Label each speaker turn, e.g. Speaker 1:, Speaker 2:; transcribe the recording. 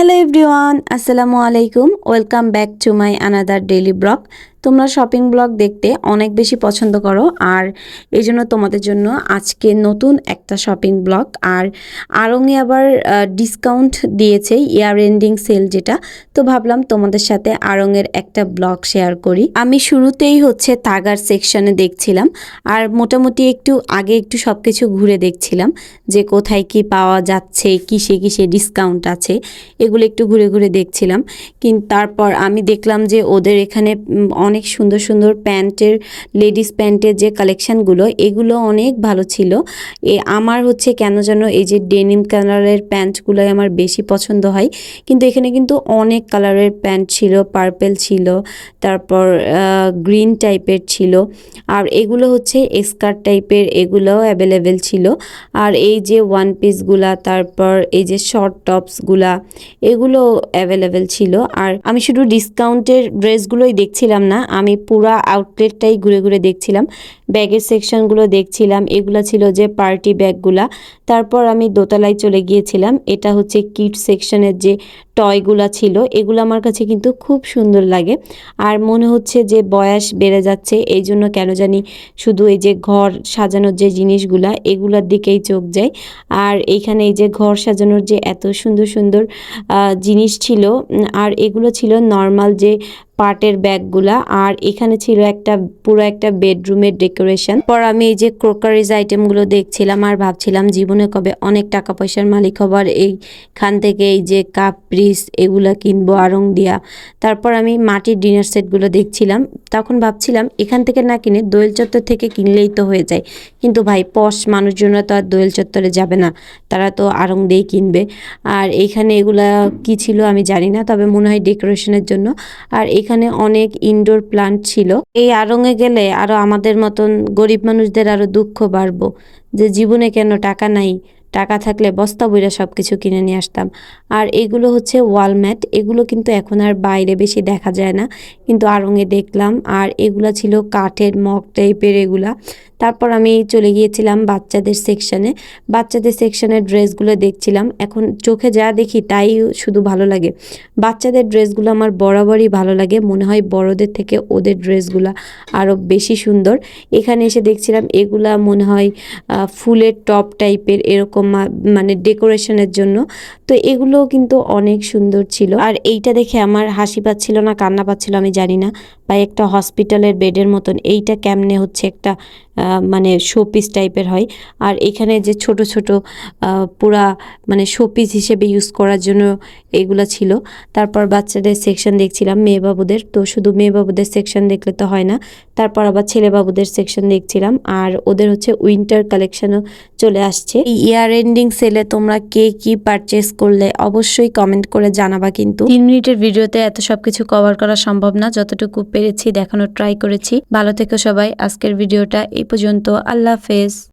Speaker 1: Hello everyone আসসালামু আলাইকুম welcome back to my another daily vlog তোমরা শপিং ব্লগ দেখতে অনেক বেশি পছন্দ করো। আর এই জন্য তোমাদের জন্য আজকে নতুন একটা শপিং ব্লগ। আর আরঙে আবার ডিসকাউন্ট দিয়েছে ইয়ার এন্ডিং সেল যেটা। তো ভাবলাম তোমাদের সাথে আরঙের একটা ব্লগ শেয়ার করি। আমি শুরুতেই হচ্ছে তাগার সেকশনে দেখছিলাম। আর মোটামুটি একটু আগে একটু সব কিছু ঘুরে দেখছিলাম যে কোথায় কি পাওয়া যাচ্ছে, কিসে কিসে ডিসকাউন্ট আছে, এগুলো একটু ঘুরে ঘুরে দেখছিলাম। কিন্তু তারপর আমি দেখলাম যে ওদের এখানে অনেক সুন্দর সুন্দর প্যান্টের, লেডিস প্যান্টের যে কালেকশানগুলো, এগুলো অনেক ভালো ছিল। এ আমার হচ্ছে কেন যেন এই যে ডেনিম কালারের প্যান্টগুলোই আমার বেশি পছন্দ হয়। কিন্তু এখানে কিন্তু অনেক কালারের প্যান্ট ছিল, পার্পেল ছিল, তারপর গ্রিন টাইপের ছিল। আর এগুলো হচ্ছে স্কার্ট টাইপের, এগুলোও অ্যাভেলেবেল ছিল। আর এই যে ওয়ান পিসগুলা, তারপর এই যে শর্ট টপসগুলা এগুলো অ্যাভেলেবেল ছিল। আর আমি শুধু ডিসকাউন্টের ড্রেসগুলোই দেখছিলাম না আমি পুরা আউটলেটটাই ঘুরে ঘুরে দেখছিলাম। ব্যাগের সেকশনগুলো দেখছিলাম। এগুলো ছিল যে পার্টি ব্যাগগুলা। তারপর আমি দোতলায় চলে গিয়েছিলাম। এটা হচ্ছে কিট সেকশনের যে টয়গুলা ছিল, এগুলো আমার কাছে কিন্তু খুব সুন্দর লাগে। আর মনে হচ্ছে যে বয়স বেড়ে যাচ্ছে এই জন্য কেন জানি শুধু এই যে ঘর সাজানোর যে জিনিসগুলা, এগুলার দিকেই চোখ যায়। আর এইখানে এই যে ঘর সাজানোর যে এত সুন্দর সুন্দর জিনিস ছিল আর এগুলো ছিল নর্মাল যে পাটের ব্যাগগুলা, আর এখানে ছিল একটা, পুরো একটা বেডরুমের ডেকোরেশন। পর আমি এই যে ক্রোকারিজ আইটেমগুলো দেখছিলাম আর ভাবছিলাম, জীবনে কবে অনেক টাকা পয়সার মালিক হবার এইখান থেকে এই যে কাপ পিস এগুলা কিনবো, আড়ং দিয়া। তারপর আমি মাটির ডিনার সেটগুলো দেখছিলাম। তখন ভাবছিলাম, এখান থেকে না কিনে দোয়েল চত্বর থেকে কিনলেই তো হয়ে যায়। কিন্তু ভাই, পশ মানুষজনরা তো আর দোয়েল চত্বরে যাবে না, তারা তো আড়ং দিয়েই কিনবে। আর এইখানে এগুলা কি ছিল আমি জানি না, তবে মনে হয় ডেকোরেশনের জন্য। আর এখানে অনেক ইনডোর প্লান্ট ছিল। এই আরঙে গেলে আরও আমাদের মতন গরিব মানুষদের আরও দুঃখ বাড়বো যে জীবনে কেন টাকা নাই। টাকা থাকলে বস্তা বইরা সব কিছু কিনে নিয়ে আসতাম। আর এগুলো হচ্ছে ওয়ালম্যাট এগুলো কিন্তু এখন আর বাইরে বেশি দেখা যায় না। কিন্তু আড়ংয়ে দেখলাম, আর এগুলা ছিল কাঠের মগ টাইপের এগুলা। তারপর আমি চলে গিয়েছিলাম বাচ্চাদের সেকশানে বাচ্চাদের সেকশানের ড্রেসগুলো দেখছিলাম। এখন চোখে যা দেখি তাই শুধু ভালো লাগে। বাচ্চাদের ড্রেসগুলো আমার বরাবরই ভালো লাগে। মনে হয় বড়দের থেকে ওদের ড্রেসগুলো আরও বেশি সুন্দর। এখানে এসে দেখছিলাম এগুলা মনে হয় ফুলের টপ টাইপের এরকম মা- মানে ডেকোরেশনের জন্য। তো এগুলো কিন্তু অনেক সুন্দর ছিল। আর এইটা দেখে আমার হাসি পাচ্ছিল না, কান্না পাচ্ছিল, আমি জানি না। বা একটা হসপিটালের বেডের মতন, এইটা কেমনে হচ্ছে একটা মানে শোপিস টাইপের হয়। আর এখানে যে ছোট ছোট পুরা মানে শোপিস হিসেবে ইউজ করার জন্য এগুলো ছিল। তারপর বাচ্চাদের সেকশন দেখছিলাম মেয়ে বাবুদের তো শুধু মেয়ে বাবুদের সেকশন দেখলে তো হয় না, তারপর আবার ছেলে বাবুদের সেকশন দেখছিলাম। আর ওদের হচ্ছে উইন্টার কালেকশনও চলে আসছে। ইয়ার এন্ডিং সেলে তোমরা কে কি পারচেস করলে অবশ্যই কমেন্ট করে জানাবা কিন্তু। তিন মিনিটের ভিডিওতে এত সব কিছু কভার করা সম্ভব না, যতটুকু পেরেছি দেখানোর ট্রাই করেছি। ভালো থেকো সবাই আজকের ভিডিওটা এই পর্যন্ত। আল্লাহ হাফেজ।